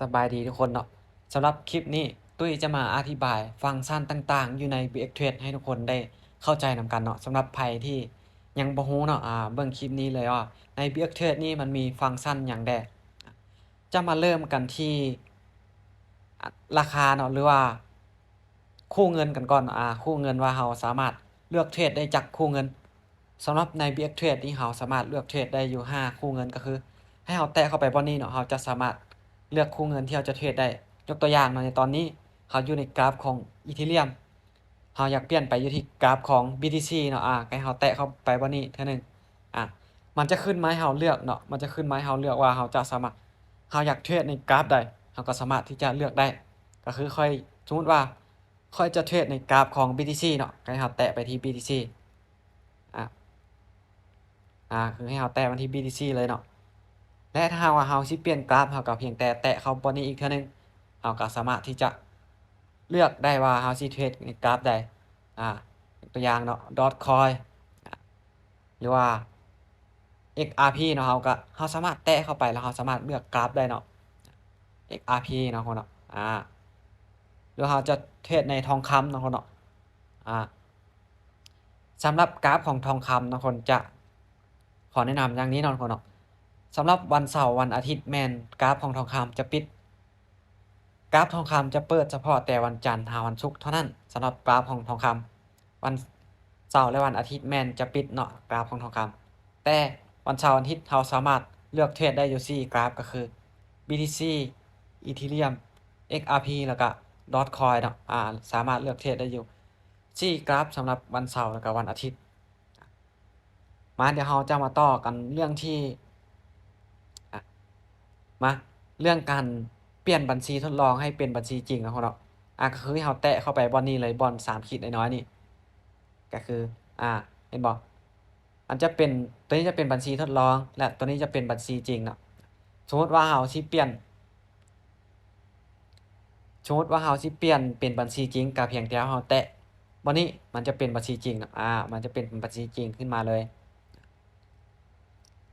สบายดีทุกคนเนาะสำหรับคลิปนี้ตุ้ยจะมาอธิบายฟังก์ชันต่าง ๆ อยู่ใน BX Trade ให้ทุกคนได้เข้าใจนำกันเนาะสำหรับใครที่ยังบ่ฮู้เนาะอ่าเบิ่งคลิปนี้เลยว่าใน BX Trade นี่มันมีฟังก์ชันหยังแดจะมาเริ่มกันที่ราคาเนาะหรือว่า คู่เงินกันก่อนอ่าคู่เงินว่าเราสามารถเลือกเทรดได้จากคู่เงินสำหรับใน BX Trade นี่เราสามารถเลือกเทรดได้อยู่ 5 คู่เงินก็คือ ให้เราแตะเข้าไปบนนี้เนาะเราจะสามารถ เลือกคู่เงินที่เราจะเทรดได้ ยกตัวอย่างเนาะในตอนนี้เราอยู่ในกราฟของอีเทเรียมเราอยากเปลี่ยนไปอยู่ที่กราฟของ BTC เนาะอ่าให้เราแตะเข้าไปบนนี้เท่านึงอะมันจะขึ้นมาให้เราเลือกเนาะมันจะขึ้นมาให้เราเลือกว่าเราจะสามารถเราอยากเทรดในกราฟใดเราก็สามารถที่จะเลือกได้ ก็คือค่อยสมมติว่าค่อยจะเทรดในกราฟของ BTC เนาะให้เราแตะไปที่ BTC อะอ่าคือให้เราแตะมาที่ BTC เลยเนาะ และถ้าว่าเราสิเปลี่ยนกราฟเราก็เพียงแต่แตะเข้าบนนี้อีกเท่านึงเราก็สามารถที่จะเลือกได้ว่าเราสิเทรดในกราฟใดอ่าตัวอย่างเนาะ dot coin อะหรือว่า XRP เนาะเราก็เราสามารถแตะเข้าไปแล้วเราสามารถเลือกกราฟได้เนาะ XRP เนาะคนเนาะอ่าหรือเราจะเทรดในทองคำเนาะคนเนาะอ่าสำหรับกราฟของทองคำเนาะคนจะขอแนะนำอย่างนี้เนาะคนเนาะ สำหรับวันเสาร์วันอาทิตย์แมนกราฟของทองคำจะปิด กราฟทองคำจะเปิดเฉพาะแต่วันจันทร์หาวันศุกร์เท่านั้นสำหรับกราฟของทองคำวันเสาร์และวันอาทิตย์แมนจะปิดเนาะกราฟของทองคำแต่วันเสาร์วันอาทิตย์เราสามารถเลือกเทรดได้อยู่4กราฟก็คือ BTC Ethereum XRP แล้วก็ Dotcoin เนาะอ่าสามารถเลือกเทรดได้อยู่ 4 กราฟสำหรับวันเสาร์แล้วก็วันอาทิตย์ มาเดี๋ยวเราจะมาต่อกันเรื่องที่ มาเรื่องการเปลี่ยนบัญชีทดลองให้เป็นบัญชีจริงนะครับเนาะอะก็คือเราแตะเข้าไปบอนนี้เลยบอนสามขีดน้อยๆนี่ก็คืออ่าเห็นบอกอันจะเป็นตัวนี้จะเป็นบัญชีทดลอง และตัวนี้จะเป็นบัญชีจริงเนาะสมมติว่าเราสิเปลี่ยนสมมติว่าเราสิเปลี่ยนเป็นบัญชีจริงกับเพียงแต่เราแตะบอนนี้มันจะเป็นบัญชีจริงเนาะอ่ามันจะเป็นบัญชีจริงขึ้นมาเลย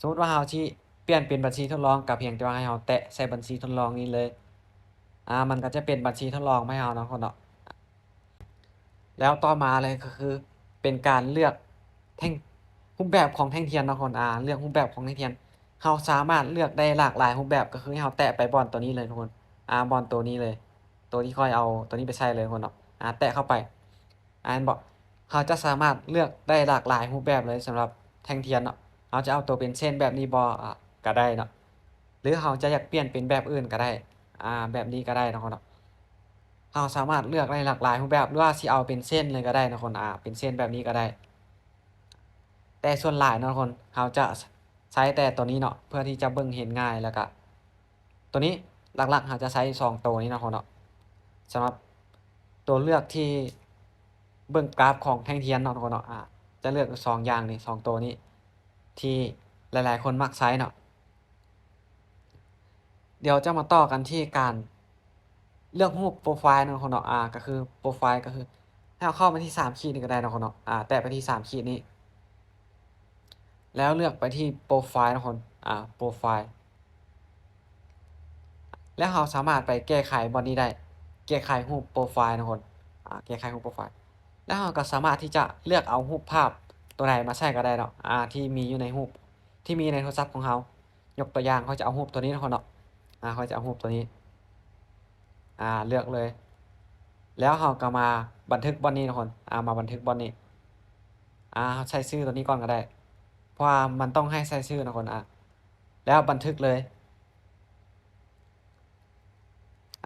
สมมติว่าเราที่ เปลี่ยนเป็นบัญชีทดลองกับเพียงแต่ว่าให้เราแตะใส่บัญชีทดลองนี้เลย อ่า มันก็จะเป็นบัญชีทดลองให้เราเนาะคนเนาะ แล้วต่อมาเลยก็คือ เป็นการเลือกแท่งรูปแบบของแท่งเทียนเนาะคนอ่า เลือกรูปแบบของแท่งเทียนเราสามารถเลือกได้หลากหลายรูปแบบก็คือให้เราแตะไปบอลตัวนี้เลยทุกคน อ่า บอลตัวนี้เลย ตัวที่ค่อยเอาตัวนี้ไปใช้เลยคนเนาะ อ่า แตะเข้าไป อ่านบอกเขาจะสามารถเลือกได้หลากหลายรูปแบบเลยสำหรับแท่งเทียนเนาะเราจะเอาตัวเป็นเส้นแบบนี้บอะ ก็ได้เนาะหรือเราจะอยากเปลี่ยนเป็นแบบอื่นก็ได้อ่าแบบนี้ก็ได้นะคนเนาะเราสามารถเลือกได้หลากหลายรูปแบบหรือว่าสิเอาเป็นเส้นเลยก็ได้นะคนอ่าเป็นเส้นแบบนี้ก็ได้ แต่ส่วนหลายนะคนเราจะใช้แต่ตัวนี้เนาะเพื่อที่จะเบิ่งเห็นง่ายแล้วก็ตัวนี้หลักๆเราจะใช้สองตัวนี้นะคนเนาะสำหรับตัวเลือกที่เบิ่งกราฟของแท่งเทียนเนาะทุกคนเนาะอ่าจะเลือกสองอย่างนี่สองตัวนี้ ที่หลาย ๆ คนมักใช้เนาะ ดี๋ยวจะมาต่อกันที่การเลือกรูปโปรไฟล์นาะคนเนาะอ่าก็คือโปรไฟล์ก็คือให้เราเข้ามาที่สามขีดนี่ก็ได้นาะคนเนาะอ่าแตะไปที่สามขีดนี้ แล้วเลือกไปที่โปรไฟล์นะคนอ่าโปรไฟล์แล้วเราสามารถไปแก้ไขบอดี้ได้ แก้ไขรูปโปรไฟล์นะคนอ่าแก้ไขรูปโปรไฟล์ แล้วเราก็สามารถที่จะเลือกเอารูปภาพตัวไหนมาใช้ก็ได้เนาะอ่าที่มีอยู่ในรูปที่มีในโทรศัพท์ของเรายกตัวอย่างเขาจะเอารูปตัวนี้นะคนเนาะ อ่าเขาจะเอารูปตัวนี้ อ่าเลือกเลย แล้วเราก็มาบันทึกบอนนี้นะคนอ่ามาบันทึกบอนนี้ อ่าใช้ชื่อตัวนี้ก่อนก็ได้ เพราะว่ามันต้องให้ใส่ชื่อนะคนอ่าแล้วบันทึกเลย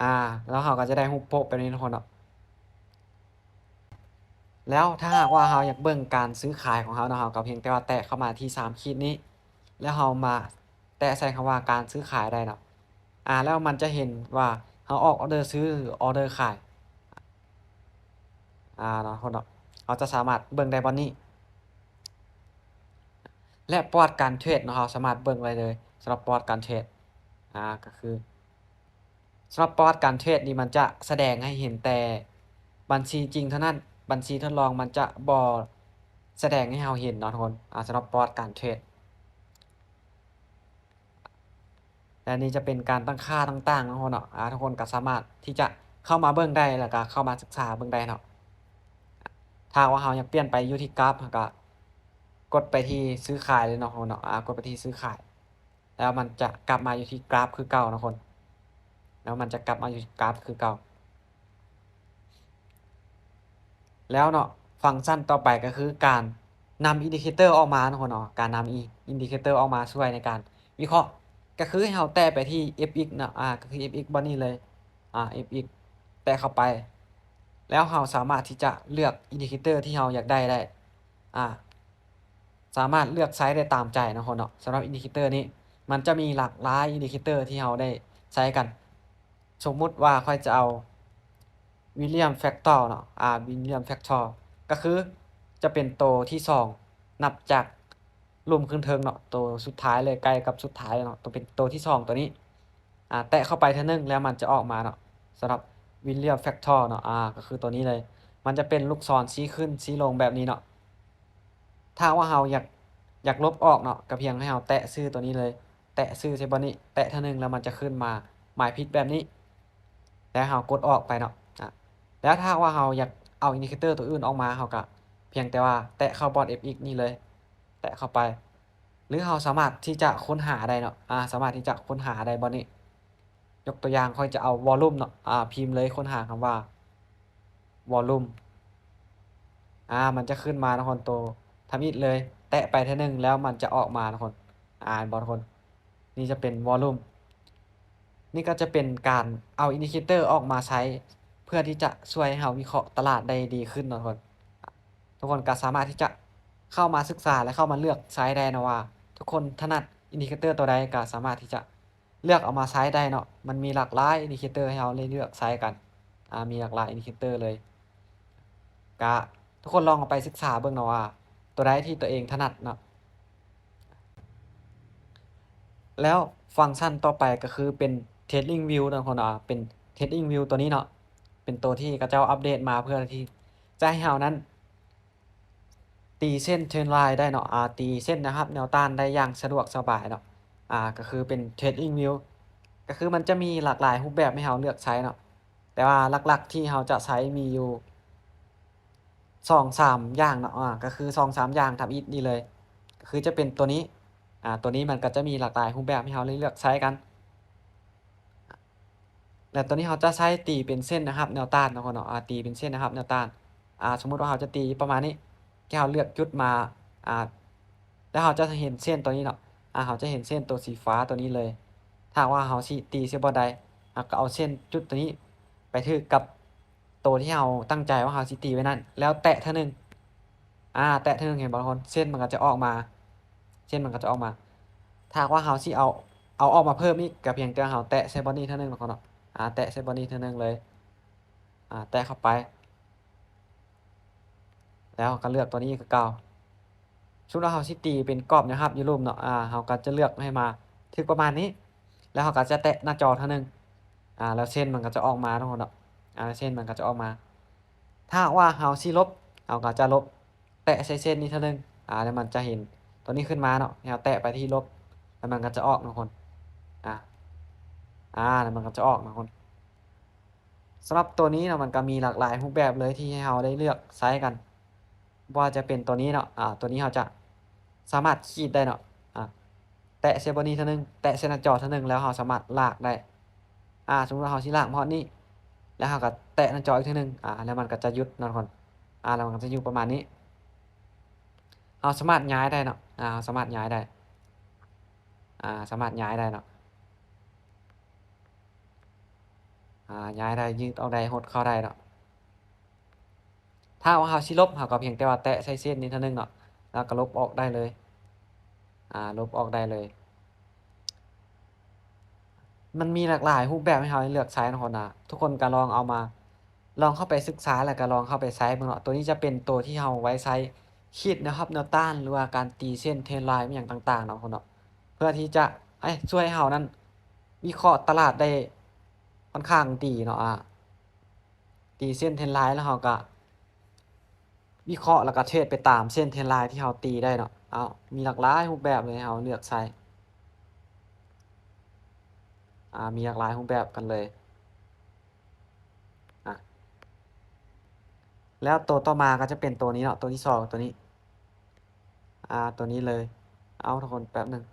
อ่า แล้วเราก็จะได้รูปโปะไปนี้นะคนเนาะแล้วถ้าหากว่าเราอยากเบิ่งการซื้อขายของเราเนาะเราก็เพียงแต่ว่าแตะเข้ามาที่สามขีดนี้ แล้วเรามาแตะใส่คำว่าการซื้อขายได้เนาะ อ่าแล้วมันจะเห็นว่าเราออกออเดอร์ซื้อหรือออเดอร์ขายอ่าเนาะคนเนาะเราจะสามารถเบิ่งได้บอนนี้ และประวัติการเทรดเนาะเราสามารถเบิ่งได้เลยสำหรับประวัติการเทรดอ่าก็คือสำหรับประวัติการเทรดนี่มันจะแสดงให้เห็นแต่บัญชีจริงเท่านั้นบัญชีทดลองมันจะบ่แสดงให้เราเห็นเนาะทุกคนอ่าสำหรับประวัติการเทรด และนี่จะเป็นการตั้งค่าต่างๆนะทุกคนเนาะอ่าทุกคนก็สามารถที่จะเข้ามาเบิ่งได้แล้วก็เข้ามาศึกษาเบิ่งได้เนาะถ้าว่าเราอยากเปลี่ยนไปอยู่ที่กราฟก็กดไปที่ซื้อขายเลยเนาะทุกคนเนาะกดไปที่ซื้อขาย แล้วมันจะกลับมาอยู่ที่กราฟคือเก่านะคน แล้วมันจะกลับมาอยู่ที่กราฟคือเก่า แล้วเนาะฟังก์ชันต่อไปก็คือการนำอินดิเคเตอร์ออกมาทุกคนเนาะการนำอินดิเคเตอร์ออกมาช่วยในการวิเคราะห์ ก็คือให้เราแตะไปที่ fx นะอ่าก็คือ fx บนนี้เลยอ่า fx แตะเข้าไป แล้วเราสามารถที่จะเลือกอินดิเคเตอร์ที่เราอยากได้ได้อ่าสามารถเลือกไซส์ได้ตามใจนะคนเนาะสำหรับอินดิเคเตอร์นี้ มันจะมีหลากหลายอินดิเคเตอร์ที่เราได้ใช้กัน สมมุติว่าค่อยจะเอาวิลเลียมแฟกตอร์เนาะอ่าวิลเลียมแฟกตอร์ก็คือจะเป็นโตวที่สองนับจาก รวมขึ้นเทิงเนาะตัวสุดท้ายเลยใกล้กับสุดท้ายเนาะตัวเป็นตัวที่สองตัวนี้อ่าแตะเข้าไปเท่านึงแล้วมันจะออกมาเนาะสำหรับวิลเลียมแฟกตอร์เนาะอ่าก็คือตัวนี้เลย มันจะเป็นลูกศรชี้ขึ้นชี้ลงแบบนี้เนาะถ้าว่าเราอยากอยากลบออกเนาะก็เพียงให้เราแตะชื่อตัวนี้เลย แตะชื่อใช่บ่นี้แตะเท่านึงแล้วมันจะขึ้นมาหมายพิษแบบนี้ แล้วเรากดออกไปเนาะอะแล้วถ้าว่าเราอยากเอาอินดิเคเตอร์ตัวอื่นออกมาเราก็เพียงแต่ว่าแตะเข้าบอท fx นี่เลย แตะเข้าไป หรือเราสามารถที่จะค้นหาได้เนาะอ่าสามารถที่จะค้นหาได้บอนี้ ยกตัวอย่างค่อยจะเอาวอลลุ่มเนาะอ่าพิมพ์เลยค้นหาคำว่าวอลลุ่มอ่ามันจะขึ้นมาทุกคนโตทำอิดเลย แตะไปท่านึงแล้วมันจะออกมาทุกคนอ่านบอลคน นี่จะเป็นวอลลุ่มนี่ก็จะเป็นการเอาอินดิเคเตอร์ออกมาใช้ เพื่อที่จะช่วยให้เราวิเคราะห์ตลาดได้ดีขึ้นนะทุกคน ทุกคนก็สามารถที่จะ เข้ามาศึกษาและเข้ามาเลือกใช้ได้นะว่า ทุกคนถนัดอินดิเคเตอร์ตัวใดก็สามารถที่จะเลือกเอามาใช้ได้เนาะมันมีหลากหลายอินดิเคเตอร์ให้เราเลือกใช้กันอ่ามีหลากหลายอินดิเคเตอร์เลยก็ทุกคนลองเอาไปศึกษาเบิ่งเนาะว่า ตัวใดที่ตัวเองถนัดเนาะแล้วฟังก์ชันต่อไปก็คือเป็น Trading View นะคนอะเป็น Trading View ตัวนี้เนาะเป็นตัวที่กระเจ้าอัปเดตมาเพื่อที่จะให้เรานั้น ตีเส้นเทรนไลน์ได้เนาะอ่าตีเส้นนะครับ แนวต้านได้อย่างสะดวกสบายเนาะอ่าก็คือเป็น Trading View ก็คือมันจะมีหลากหลายรูปแบบให้เราเลือกใช้เนาะแต่ว่าหลักๆที่เราจะใช้มีอยู่สองสามอย่างเนาะอ่าก็คือสองสามอย่างทำอิดนี่เลย ก็คือจะเป็นตัวนี้อ่าตัวนี้มันก็จะมีหลากหลายรูปแบบให้เราเลือกใช้กันและตัวนี้เราจะใช้ตีเป็นเส้นนะครับแนวต้านนะคนเนาะตีเป็นเส้นนะครับแนวต้านอ่าสมมุติว่าเราจะตีประมาณนี้ แค่เราเลือกจุดมาอ่าแล้วเราจะเห็นเส้นตัวนี้เนาะอ่าเราจะเห็นเส้นตัวสีฟ้าตัวนี้เลย ถ้าว่าเราสิตีเส้นบ่ใดเราก็เอาเส้นจุดตัวนี้ไปถือกับตัวที่เราตั้งใจว่าเราสิตีไว้นั่น แล้วแตะเท่านึงอ่า แตะเท่านึงเห็นบ่ทุกคนเส้นมันก็จะออกมา เส้นมันก็จะออกมา ถ้าว่าเราสิเอาเอาออกมาเพิ่มอีกก็เพียงแต่เราแตะเส้นบอดี้เท่านึงเนาะเนาะอ่าแตะเส้นบอดี้เท่านึงเลยอ่าแตะเข้าไป แล้วก็เลือกตัวนี้คือเก่าชุดเราเราสิตีเป็นกรอบนะครับอยู่รูปเนาะอ่าเราก็จะเลือกให้มาถึงประมาณนี้ แล้วเราก็จะแตะหน้าจอเท่านึงอ่าแล้วเส้นมันก็จะออกมาทุกคนเนาะอ่าเส้นมันก็จะออกมา ถ้าว่าเราสิลบเราก็จะลบแตะใส่เส้นนี้เท่านึงอ่าแล้วมันจะเห็นตัวนี้ขึ้นมาเนาะเราแตะไปที่ลบแล้วมันก็จะออกทุกคนอ่าอ่าแล้วมันก็จะออกทุกคนสำหรับตัวนี้เนาะมันก็มีหลากหลายรูปแบบเลยที่ให้เราได้เลือกใช้กัน ว่าจะเป็นตัวนี้เนาะอ่าตัวนี้เราจะสามารถขีดได้เนาะอ่าแตะเซบอนี้เท่านึงแตะเส้นาจอเท่านึงแล้วเราสามารถลากได้อ่าสมมติว่าเราสิลากพอนี้แล้วเราก็แตะหน้าจออีกท่านึงอ่าแล้วมันก็จะยุดนาะทุกคนอ่าแล้วมันก็จะอยู่ประมาณนี้เราสามารถย้ายได้เนาะอ่าเราสามารถย้ายได้อ่าสามารถย้ายได้เนาะอ่าย้ายได้ยืดเอาได้หดเข้าได้เนาะ ถ้าว่าเราสิลบเราก็เพียงแต่ว่าแตะใส่เส้นนี้เท่านึงเนาะแล้วก็ลบออกได้เลย อ่า ลบออกได้เลย มันมีหลากหลายรูปแบบให้เราเลือกใช้นะคนนะทุกคนก็ลองเอามา ลองเข้าไปศึกษาแล้วก็ลองเข้าไปใช้เบิ่งเนาะ ตัวนี้จะเป็นตัวที่เราไว้ใช้คิดนะครับแนวต้านหรือว่าการตีเส้นเทนไลน์อย่างต่างๆเนาะคนเนาะ เพื่อที่จะเอ้ช่วยให้เรานั้นวิเคราะห์ตลาดได้ค่อนข้างดีเนาะอ่าตีเส้นเทนไลน์แล้วเราก็ วิเคราะห์แล้วก็เทรดไปตามเส้นเทรนไลน์ที่เราตีได้เนาะเอามีหลากหลายรูปแบบเลยเราเลือกใช้อ่ามีหลากหลายรูปแบบกันเลยอะแล้วตัวต่อมาก็จะเป็นตัวนี้เนาะตัวที่2ตัวนี้อ่าตัวนี้เลย เอาทุกคนแป๊บหนึ่ง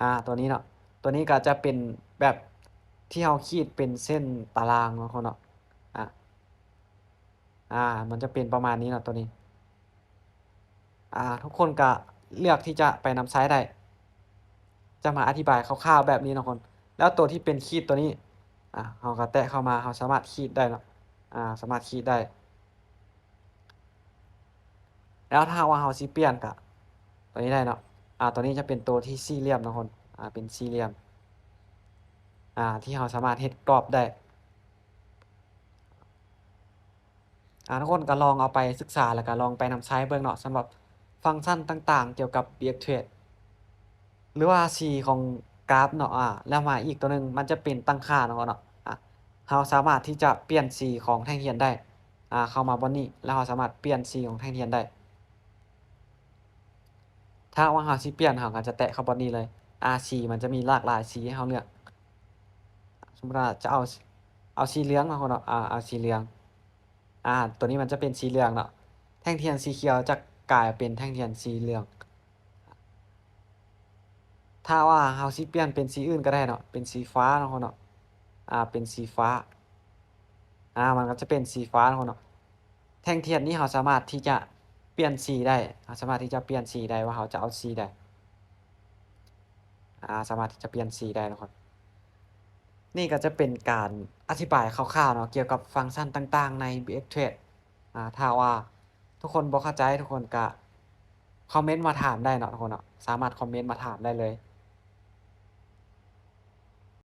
อ่าตัวนี้เนาะตัวนี้ก็จะเป็นแบบที่เราขีดเป็นเส้นตารางเนาะคนเนาะ อ่า มันจะเป็นประมาณนี้เนาะตัวนี้ อ่า ทุกคนก็เลือกที่จะไปนำใช้ได้ จะมาอธิบายคร่าวๆแบบนี้นะคน แล้วตัวที่เป็นขีดตัวนี้ อ่าเราก็แตะเข้ามาเราสามารถขีดได้เนาะ อ่า สามารถขีดได้ แล้วถ้าว่าเราสิเปียนก็ตัวนี้ได้เนาะ อ่า ตัวนี้จะเป็นตัวที่สี่เหลี่ยมนะคน อ่า เป็นสี่เหลี่ยม อ่า ที่เราสามารถเฮ็ดกรอบได้ อ่าทุกคนก็ลองเอาไปศึกษาแล้วก็ลองไปนำใช้เบิ่งเนาะสำหรับฟังก์ชันต่างๆ เกี่ยวกับ React Trade หรือว่าสีของกราฟเนาะอ่าแล้วมาอีกตัวหนึ่งมันจะเป็นตั้งค่าเนาะกคนเนาะอ่าเราสามารถที่จะเปลี่ยนสีของแท่งเทียนได้อ่าเข้ามาบนนี้แล้วเราสามารถเปลี่ยนสีของแท่งเทียนได้ ถ้าว่าเราสิเปลี่ยนเราก็จะแตะเข้าบนนี้เลยอาสีมันจะมีหลากหลายสีให้เราเลือกสมมุติว่าจะเอาเอาสีเหลืองเนาคนเนาะอ่าเอาสีเหลือง อ่า ตัวนี้มันจะเป็นสีเหลืองเนาะ แท่งเทียนสีเขียวจะกลายเป็นแท่งเทียนสีเหลือง ถ้าว่าเราสิเปลี่ยนเป็นสีอื่นก็ได้เนาะ เป็นสีฟ้าเนาะคนเนาะ อ่า เป็นสีฟ้า อ่า มันก็จะเป็นสีฟ้าเนาะคนเนาะ แท่งเทียนนี้เราสามารถที่จะเปลี่ยนสีได้เราสามารถที่จะเปลี่ยนสีได้ว่าเราจะเอาสีใดอ่า สามารถที่จะเปลี่ยนสีได้นะทุกค นี่ก็จะเป็นการอธิบายคร่าวๆเนาะเกี่ยวกับฟังก์ชันต่างๆ ใน BX Trade อ่าถ้าว่าทุกคนบ่เข้าใจทุกคนก็คอมเมนต์มาถามได้เนาะทุกคนเนาะสามารถคอมเมนต์มาถามได้เลย